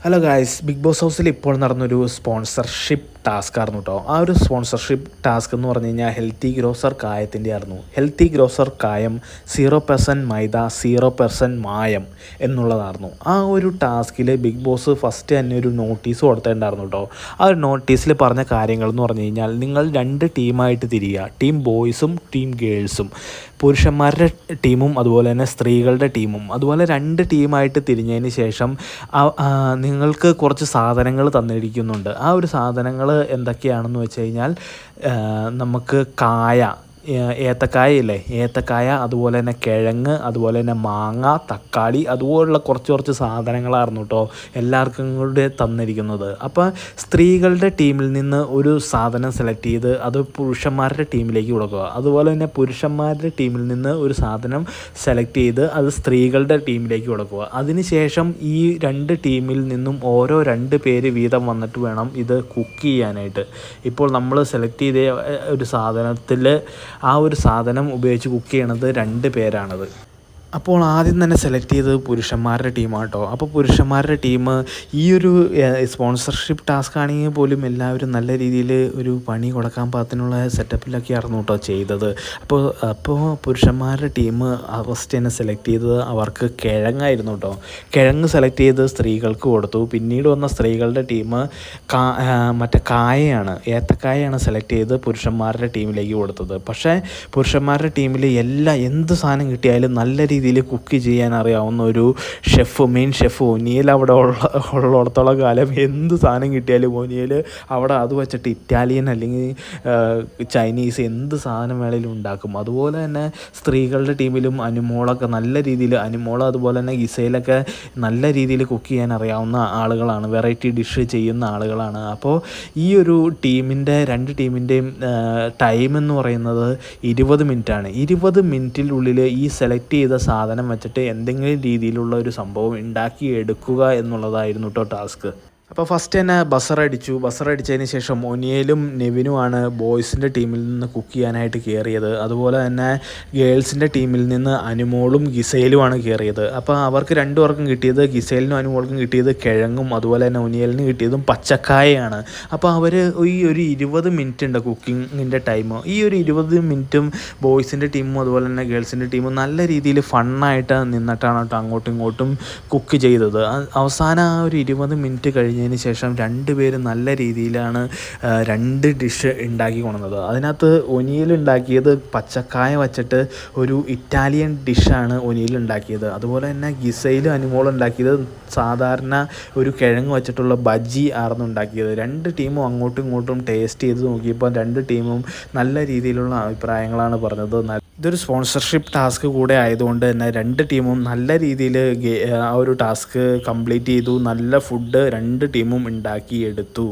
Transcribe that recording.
Hello guys big boss ഹൗസിൽ ഇപ്പോൾ നടന്നൊരു സ്പോൺസർഷിപ്പ് ടാസ്ക് ആയിരുന്നു കേട്ടോ ആ ഒരു സ്പോൺസർഷിപ്പ് ടാസ്ക് എന്ന് പറഞ്ഞു കഴിഞ്ഞാൽ ഹെൽത്തി ഗ്രോസർ കായത്തിന്റെ ആയിരുന്നു ഹെൽത്തി ഗ്രോസർ കായം സീറോ പെർസെന്റ് മൈദ സീറോ പെർസെന്റ് മായം എന്നുള്ളതായിരുന്നു. ആ ഒരു ടാസ്കിൽ ബിഗ് ബോസ് ഫസ്റ്റ് തന്നെ ഒരു നോട്ടീസ് കൊടുത്തിട്ടുണ്ടായിരുന്നു കേട്ടോ ആ ഒരു നോട്ടീസിൽ പറഞ്ഞ കാര്യങ്ങൾ എന്ന് പറഞ്ഞു കഴിഞ്ഞാൽ നിങ്ങൾ രണ്ട് ടീമായിട്ട് തിരിയുക. ടീം ബോയ്സും ടീം ഗേൾസും. പുരുഷന്മാരുടെ ടീമും അതുപോലെ തന്നെ സ്ത്രീകളുടെ ടീമും. അതുപോലെ രണ്ട് ടീമായിട്ട് തിരിഞ്ഞതിന് ശേഷം നിങ്ങൾക്ക് കുറച്ച് സാധനങ്ങൾ തന്നിരിക്കുന്നുണ്ട്. ആ ഒരു സാധനങ്ങൾ എന്തൊക്കെയാണെന്ന് വെച്ച് കഴിഞ്ഞാൽ നമുക്ക് കായ ഏത്തക്കായ ഇല്ലേ ഏത്തക്കായ അതുപോലെ തന്നെ കിഴങ്ങ് അതുപോലെ തന്നെ മാങ്ങ തക്കാളി അതുപോലുള്ള കുറച്ച് കുറച്ച് സാധനങ്ങളായിരുന്നു കേട്ടോ എല്ലാവർക്കും കൂടെ തന്നിരിക്കുന്നത്. അപ്പോൾ സ്ത്രീകളുടെ ടീമിൽ നിന്ന് ഒരു സാധനം സെലക്ട് ചെയ്ത് അത് പുരുഷന്മാരുടെ ടീമിലേക്ക് കൊടുക്കുക. അതുപോലെ തന്നെ പുരുഷന്മാരുടെ ടീമിൽ നിന്ന് ഒരു സാധനം സെലക്ട് ചെയ്ത് അത് സ്ത്രീകളുടെ ടീമിലേക്ക് കൊടുക്കുക. അതിനുശേഷം ഈ രണ്ട് ടീമിൽ നിന്നും ഓരോ രണ്ട് പേര് വീതം വന്നിട്ട് വേണം ഇത് കുക്ക് ചെയ്യാനായിട്ട്. ഇപ്പോൾ നമ്മൾ സെലക്ട് ചെയ്ത ഒരു സാധനത്തിൽ ആ ഒരു സാധനം ഉപയോഗിച്ച് കുക്ക് ചെയ്യണത് രണ്ട് പേരാണത്. അപ്പോൾ ആദ്യം തന്നെ സെലക്ട് ചെയ്തത് പുരുഷന്മാരുടെ ടീമാട്ടോ അപ്പോൾ പുരുഷന്മാരുടെ ടീം ഈ ഒരു സ്പോൺസർഷിപ്പ് ടാസ്ക് ആണെങ്കിൽ പോലും എല്ലാവരും നല്ല രീതിയിൽ ഒരു പണി കൊടുക്കാൻ പാകത്തിനുള്ള സെറ്റപ്പിലൊക്കെ ആയിരുന്നു കേട്ടോ ചെയ്തത്. അപ്പോൾ അപ്പോൾ പുരുഷന്മാരുടെ ടീം ഫസ്റ്റ് തന്നെ സെലക്ട് ചെയ്തത് അവർക്ക് കിഴങ്ങായിരുന്നു കേട്ടോ. കിഴങ്ങ് സെലക്ട് ചെയ്ത് സ്ത്രീകൾക്ക് കൊടുത്തു. പിന്നീട് വന്ന സ്ത്രീകളുടെ ടീം കാ മറ്റേ കായയാണ് ഏത്തക്കായയാണ് സെലക്ട് ചെയ്ത് പുരുഷന്മാരുടെ ടീമിലേക്ക് കൊടുത്തത്. പക്ഷേ പുരുഷന്മാരുടെ ടീമിൽ എല്ലാ എന്ത് സാധനം കിട്ടിയാലും നല്ല രീതിയിൽ കുക്ക് ചെയ്യാൻ അറിയാവുന്ന ഒരു ഷെഫ് മെയിൻ ഷെഫ് ഒനിയൽ അവിടെ ഉള്ള ഉള്ളിടത്തോളം കാലം എന്ത് സാധനം കിട്ടിയാലും ഒനിയൽ അവിടെ അത് വെച്ചിട്ട് ഇറ്റാലിയൻ അല്ലെങ്കിൽ ചൈനീസ് എന്ത് സാധനം വേണേലും ഉണ്ടാക്കും. അതുപോലെ തന്നെ സ്ത്രീകളുടെ ടീമിലും അനുമോളൊക്കെ നല്ല രീതിയിൽ അനുമോൾ അതുപോലെ തന്നെ ഗിസയിലൊക്കെ നല്ല രീതിയിൽ കുക്ക് ചെയ്യാൻ അറിയാവുന്ന ആളുകളാണ്. വെറൈറ്റി ഡിഷ് ചെയ്യുന്ന ആളുകളാണ്. അപ്പോൾ ഈ ഒരു ടീമിന്റെ രണ്ട് ടീമിന്റെയും ടൈം എന്ന് പറയുന്നത് ഇരുപത് മിനിറ്റാണ് ഇരുപത് മിനിറ്റിനുള്ളിൽ ഈ സെലക്ട് ചെയ്ത സാധനം വെച്ചിട്ട് എന്തെങ്കിലും രീതിയിലുള്ള ഒരു സംഭവം ഉണ്ടാക്കി എടുക്കുക എന്നുള്ളതായിരുന്നു കേട്ടോ ടാസ്ക്. അപ്പോൾ ഫസ്റ്റ് തന്നെ ബസർ അടിച്ചു. ശേഷം ഒനിയലും നെവിനുമാണ് ബോയ്സിന്റെ ടീമിൽ നിന്ന് കുക്ക് ചെയ്യാനായിട്ട് കയറിയത് അതുപോലെ തന്നെ ഗേൾസിന്റെ ടീമിൽ നിന്ന് അനുമോളും ഗിസൈലുമാണ് കയറിയത് അപ്പോൾ അവർക്ക് രണ്ടു പേർക്കും കിട്ടിയത് ഗിസൈലിനും അനുമോൾക്കും കിട്ടിയത് കിഴങ്ങും അതുപോലെ തന്നെ ഒനിയലിന് കിട്ടിയതും പച്ചക്കായയാണ്. അപ്പോൾ അവർ ഈ ഒരു ഇരുപത് മിനിറ്റ് ഉണ്ട് കുക്കിങ്ങിന്റെ ടൈം ഈ ഒരു ഇരുപത് മിനിറ്റും ബോയ്സിന്റെ ടീമും അതുപോലെ തന്നെ ഗേൾസിന്റെ ടീമും നല്ല രീതിയിൽ ഫണ്ണായിട്ട് നിന്നിട്ടാണ് കേട്ടോ അങ്ങോട്ടും ഇങ്ങോട്ടും കുക്ക് ചെയ്തത്. അവസാന ആ ഒരു ഇരുപത് മിനിറ്റ് കഴിഞ്ഞതിന് ശേഷം രണ്ടുപേരും നല്ല രീതിയിലാണ് രണ്ട് ഡിഷ് ഉണ്ടാക്കി കൊണ്ടുവന്നത്. അതിനകത്ത് ഒനിയിൽ ഉണ്ടാക്കിയത് പച്ചക്കായ വച്ചിട്ട് ഒരു ഇറ്റാലിയൻ ഡിഷാണ് ഒനിയിൽ ഉണ്ടാക്കിയത്. അതുപോലെ തന്നെ ഗിസയിൽ അനുമോൾ ഉണ്ടാക്കിയത് സാധാരണ ഒരു കിഴങ്ങ് വെച്ചിട്ടുള്ള ബജി ആയിരുന്നു ഉണ്ടാക്കിയത്. രണ്ട് ടീമും അങ്ങോട്ടും ഇങ്ങോട്ടും ടേസ്റ്റ് ചെയ്ത് നോക്കിയപ്പോൾ രണ്ട് ടീമും നല്ല രീതിയിലുള്ള അഭിപ്രായങ്ങളാണ് പറഞ്ഞത്. ഇതൊരു സ്പോൺസർഷിപ്പ് ടാസ്ക് കൂടെ ആയതുകൊണ്ട് തന്നെ രണ്ട് ടീമും നല്ല രീതിയിൽ ആ ഒരു ടാസ്ക് കംപ്ലീറ്റ് ചെയ്തു. നല്ല ഫുഡ് രണ്ട് ടീമും ഉണ്ടാക്കി എടുത്തു.